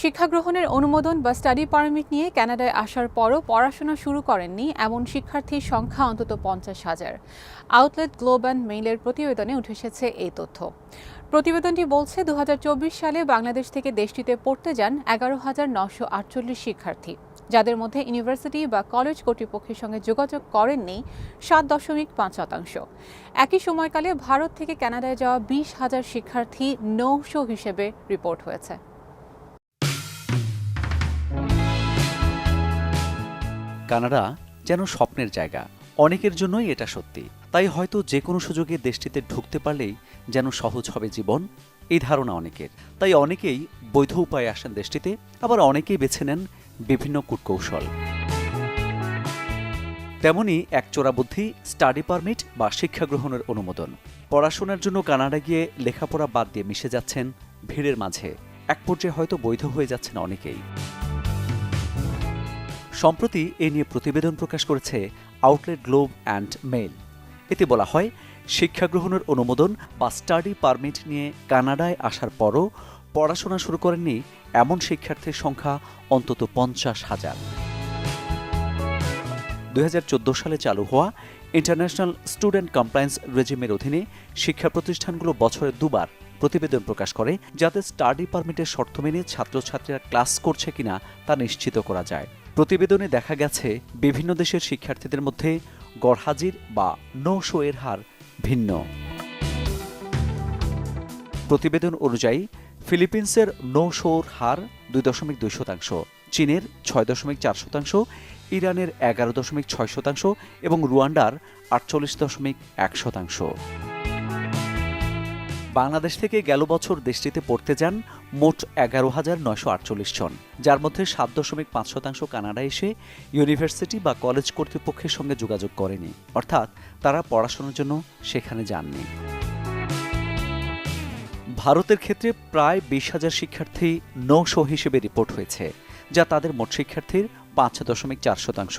শিক্ষা গ্রহণের অনুমোদন বা স্টাডি পারমিট নিয়ে কানাডায় আসার পরও পড়াশোনা শুরু করেননি এমন শিক্ষার্থীর সংখ্যা অন্তত পঞ্চাশ হাজার। আউটলেট গ্লোব অ্যান্ড মেইলের প্রতিবেদনে উঠে এসেছে এই তথ্য। প্রতিবেদনটি বলছে দু হাজার চব্বিশ সালে বাংলাদেশ থেকে দেশটিতে পড়তে যান এগারো হাজার নশো আটচল্লিশ শিক্ষার্থী। যাদের মধ্যে ইউনিভার্সিটি বা কলেজ কর্তৃপক্ষের সঙ্গে যোগাযোগ করেননি সাত দশমিক পাঁচ শতাংশ। একই সময়কালে ভারত থেকে কানাডায় যাওয়া বিশ হাজার শিক্ষার্থী নৌশো হিসেবে রিপোর্ট হয়েছে। কানাডা যেন স্বপ্নের জায়গা। অনেকের জন্যই এটা সত্যি। তাই হয়তো যে কোনো সুযোগে দেশটিতে ঢুকতে পারলেই যেন সহজ হবে জীবন, এই ধারণা অনেকের। তাই অনেকেই বৈধ উপায়ে আসেন দেশটিতে, আবার অনেকেই বেছে নেন বিভিন্ন কূটকৌশল। তেমনি এক চোরাবুদ্ধি স্টাডি পারমিট বা শিক্ষা গ্রহণের অনুমোদন। পড়াশোনার জন্য কানাডা গিয়ে লেখাপড়া বাদ দিয়ে মিশে যাচ্ছেন ভিড়ের মাঝে। এক পর্যায়ে হয়তো বৈধ হয়ে যাচ্ছেন অনেকেই। সম্প্রতি এ নিয়ে প্রতিবেদন প্রকাশ করেছে আউটলেট গ্লোব অ্যান্ড মেইল এতে বলা হয়, শিক্ষা গ্রহণের অনুমোদন বা স্টাডি পারমিট নিয়ে কানাডায় আসার পরও পড়াশোনা শুরু করেননি এমন শিক্ষার্থীর সংখ্যা অন্তত পঞ্চাশ হাজার। দুই সালে চালু হওয়া ইন্টারন্যাশনাল স্টুডেন্ট কমপ্লায়েন্স রেজিমের অধীনে শিক্ষা প্রতিষ্ঠানগুলো বছরে দুবার প্রতিবেদন প্রকাশ করে, যাতে স্টাডি পারমিটের শর্ত মেনে ছাত্রছাত্রীরা ক্লাস করছে কিনা তা নিশ্চিত করা যায়। প্রতিবেদনে দেখা গেছে, বিভিন্ন দেশের শিক্ষার্থীদের মধ্যে গড়হাজির বা নো শো এর হার ভিন্ন। প্রতিবেদন অনুযায়ী, ফিলিপিন্সের নো শোর হার দুই দশমিক দুই শতাংশ, চীনের ছয় দশমিক চার শতাংশ, ইরানের এগারো দশমিক ছয় শতাংশ এবং রুয়ান্ডার আটচল্লিশ দশমিক এক শতাংশ। বাংলাদেশ থেকে গেল বছর দেশটিতে পড়তে যান মোট এগারো হাজার নয়শো আটচল্লিশ জন, যার মধ্যে সাত দশমিক পাঁচ শতাংশ কানাডা এসে ইউনিভার্সিটি বা কলেজ কর্তৃপক্ষের সঙ্গে যোগাযোগ করেনি, অর্থাৎ তারা পড়াশোনার জন্য সেখানে যাননি। ভারতের ক্ষেত্রে প্রায় বিশ হাজার শিক্ষার্থী নৌশো হিসেবে রিপোর্ট হয়েছে, যা তাদের মোট শিক্ষার্থীর পাঁচ দশমিক চার শতাংশ।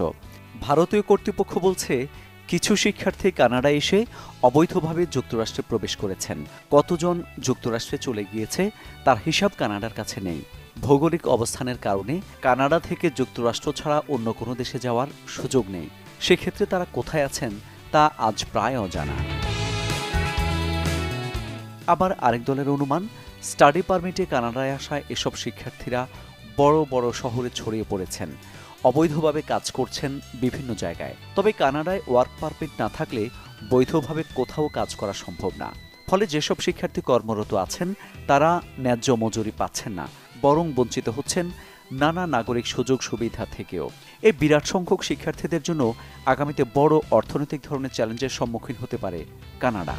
ভারতীয় কর্তৃপক্ষ বলছে কিছু শিক্ষার্থী কানাডায় এসে অবৈধভাবে যুক্তরাষ্ট্রে প্রবেশ করেছেন। কতজন যুক্তরাষ্ট্রে চলে গিয়েছে তার হিসাব কানাডার কাছে নেই। ভৌগোলিক অবস্থানের কারণে কানাডা থেকে যুক্তরাষ্ট্র ছাড়া অন্য কোনো দেশে যাওয়ার সুযোগ নেই। সেক্ষেত্রে তারা কোথায় আছেন তা আজ প্রায় অজানা। আবার আরেক দলের অনুমান, স্টাডি পারমিটে কানাডায় আসা এসব শিক্ষার্থীরা বড় বড় শহরে ছড়িয়ে পড়েছেন। অবৈধভাবে কাজ করছেন বিভিন্ন জায়গায়। তবে কানাডায় ওয়ার্ক পারমিট না থাকলে বৈধভাবে কোথাও কাজ করা সম্ভব না। ফলে যেসব শিক্ষার্থী কর্মরত আছেন, তারা ন্যায্য মজুরি পাচ্ছেন না, বরং বঞ্চিত হচ্ছেন নানা নাগরিক সুযোগ সুবিধা থেকেও। এই বিরাট সংখ্যক শিক্ষার্থীদের জন্য আগামীতে বড় অর্থনৈতিক ধরনের চ্যালেঞ্জের সম্মুখীন হতে পারে কানাডা।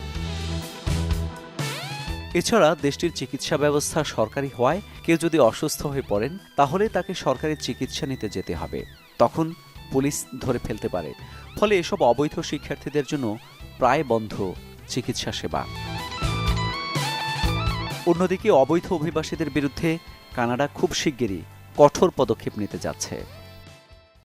এছাড়া দেশটির চিকিৎসা ব্যবস্থা সরকারি হওয়ায় কেউ যদি অসুস্থ হয়ে পড়েন, তাহলে তাকে সরকারি চিকিৎসা নিতে যেতে হবে। তখন পুলিশ ধরে ফেলতে পারে। ফলে এসব অবৈধ শিক্ষার্থীদের জন্য প্রায় বন্ধ চিকিৎসা সেবা। অন্যদিকে অবৈধ অভিবাসীদের বিরুদ্ধে কানাডা খুব শিগগিরই কঠোর পদক্ষেপ নিতে যাচ্ছে।